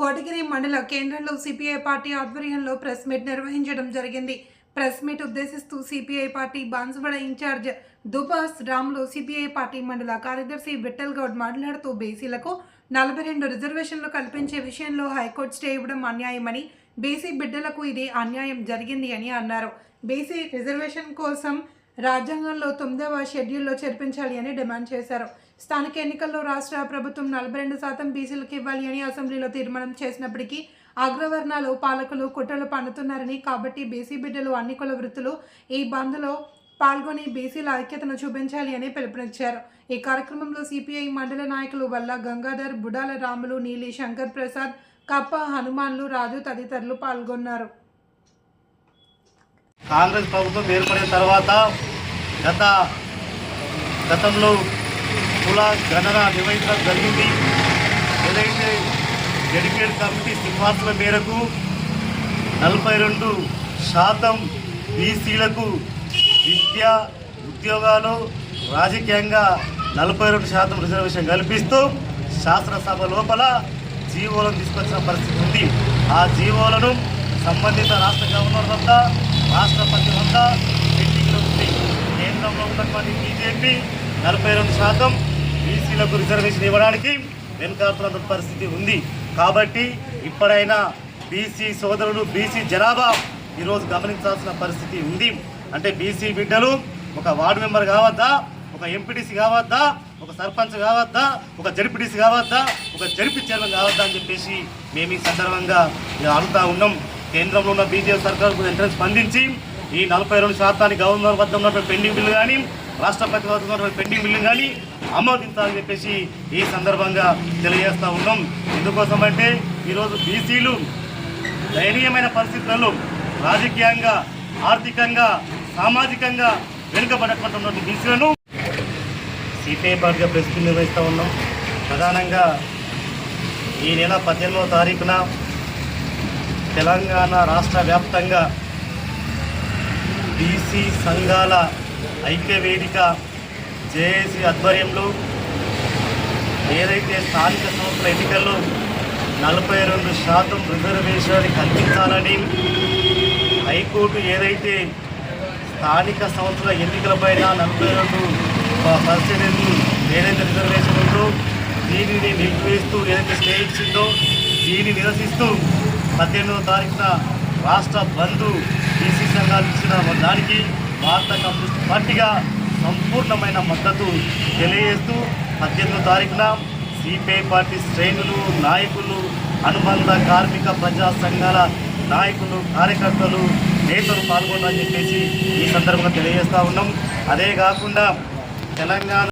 కోటగిరి మండల కేంద్రంలో CPI party ఆధ్వర్యంలో ప్రెస్ మీట్ నిర్వహించడం జరిగింది. Press meet ఉద్దేశిస్తూ CPI party Banswada in charge Dubas Ramulu CPI party మండల కార్యదర్శి విఠల్ గౌడ్ మాట్లాడుతూ బీసీలకు నలభై రెండు రిజర్వేషన్లు కల్పించే విషయంలో హైకోర్టు స్టే ఇవ్వడం అన్యాయమని బీసీ బిడ్డలకు ఇది అన్యాయం జరిగింది అని అన్నారు. బీసీ రిజర్వేషన్ కోసం రాజ్యాంగంలో తొమ్మిదవ షెడ్యూల్లో చేర్పించాలి అని డిమాండ్ చేశారు. స్థానిక ఎన్నికల్లో రాష్ట్ర ప్రభుత్వం నలభై రెండు శాతం బీసీలకు ఇవ్వాలి అని అసెంబ్లీలో తీర్మానం చేసినప్పటికీ అగ్రవర్ణాలు పాలకులు కుట్రలు పన్నుతున్నారని కాబట్టి బీసీ బిడ్డలు అన్ని కుల వృత్తులు ఈ బంద్లో పాల్గొని బీసీల ఐక్యతను చూపించాలి అని పిలుపునిచ్చారు. ఈ కార్యక్రమంలో సిపిఐ మండల నాయకులు వల్ల గంగాధర్ బుడాల రాములు నీలి శంకర్ ప్రసాద్ కప్ప హనుమాన్లు రాజు తదితరులు పాల్గొన్నారు. కాంగ్రెస్ ప్రభుత్వం ఏర్పడిన తర్వాత గత గతంలో కుల గణన నిర్వహించడం జరిగింది. ఏదైతే డెడికేట్ కమిటీ సిఫార్సుల మేరకు నలభై రెండు శాతం బీసీలకు విద్య ఉద్యోగాలు రాజకీయంగా నలభై రెండు శాతం రిజర్వేషన్ కల్పిస్తూ శాసనసభ లోపల జీవోలను తీసుకొచ్చిన పరిస్థితి ఉంది. ఆ జీవోలను సంబంధిత రాష్ట్ర గవర్నర్ వద్ద రాష్ట్రపతి వద్ద పెండింగ్లో ఉంది కేంద్రంలో ఉన్నటువంటి బీజేపీ నలభై రెండు శాతం బీసీలకు రిజర్వేషన్ ఇవ్వడానికి వెనుకాడుతున్న పరిస్థితి ఉంది. కాబట్టి ఇప్పుడైనా బీసీ సోదరులు బీసీ జనాభా ఈరోజు గమనించాల్సిన పరిస్థితి ఉంది. అంటే బీసీ బిడ్డలు ఒక వార్డు మెంబర్ కావద్దా ఒక ఎంపీటీసీ కావద్దా ఒక సర్పంచ్ కావద్దా ఒక జడ్పీటీసీ కావద్దా ఒక జడిపి చైర్మన్ కావద్దా అని చెప్పేసి మేము ఈ సందర్భంగా అడుగుతా ఉన్నాం. కేంద్రంలో ఉన్న బీజేపీ సర్కార్ వెంటనే స్పందించి ఈ నలభై రెండు శాతానికి గవర్నర్ వద్ద ఉన్నటువంటి పెండింగ్ బిల్లు కానీ రాష్ట్రపతి వద్ద ఉన్నటువంటి పెండింగ్ బిల్లు కానీ ఆమోదించాలని చెప్పేసి ఈ సందర్భంగా తెలియజేస్తూ ఉన్నాం. ఎందుకోసం అంటే ఈరోజు బీసీలు దయనీయమైన పరిస్థితులలో రాజకీయంగా ఆర్థికంగా సామాజికంగా వెనుకబడినటువంటి ఉన్నటువంటి బీసీలను సిపిఐ పార్టీగా ప్రెస్ నిర్వహిస్తూ ఉన్నాం. ప్రధానంగా ఈ నెల పద్దెనిమిదవ తారీఖున తెలంగాణ రాష్ట్ర వ్యాప్తంగా బీసీ సంఘాల ఐక్య వేదిక జేఏసీ ఆధ్వర్యంలో ఏదైతే స్థానిక సంస్థల ఎన్నికల్లో నలభై రెండు శాతం రిజర్వేషన్ కల్పించాలని హైకోర్టు ఏదైతే స్థానిక సంస్థల ఎన్నికలపైన నలభై రెండు పర్సెంటేజ్ ఏదైతే రిజర్వేషన్ ఉందో దీనిని నిలిపివేస్తూ ఏదైతే స్టే ఇచ్చిందో దీన్ని నిరసిస్తూ పద్దెనిమిదవ తారీఖున రాష్ట్ర బంధు బీసీ సంఘాలు ఇచ్చిన దానికి భారత కమ్యూనిస్ట్ పార్టీగా సంపూర్ణమైన మద్దతు తెలియజేస్తూ పద్దెనిమిదవ తారీఖున సిపిఐ పార్టీ శ్రేణులు నాయకులు అనుబంధ కార్మిక ప్రజా సంఘాల నాయకులు కార్యకర్తలు నేతలు పాల్గొన్నారని చెప్పేసి ఈ సందర్భంగా తెలియజేస్తూ ఉన్నాం. అదే కాకుండా తెలంగాణ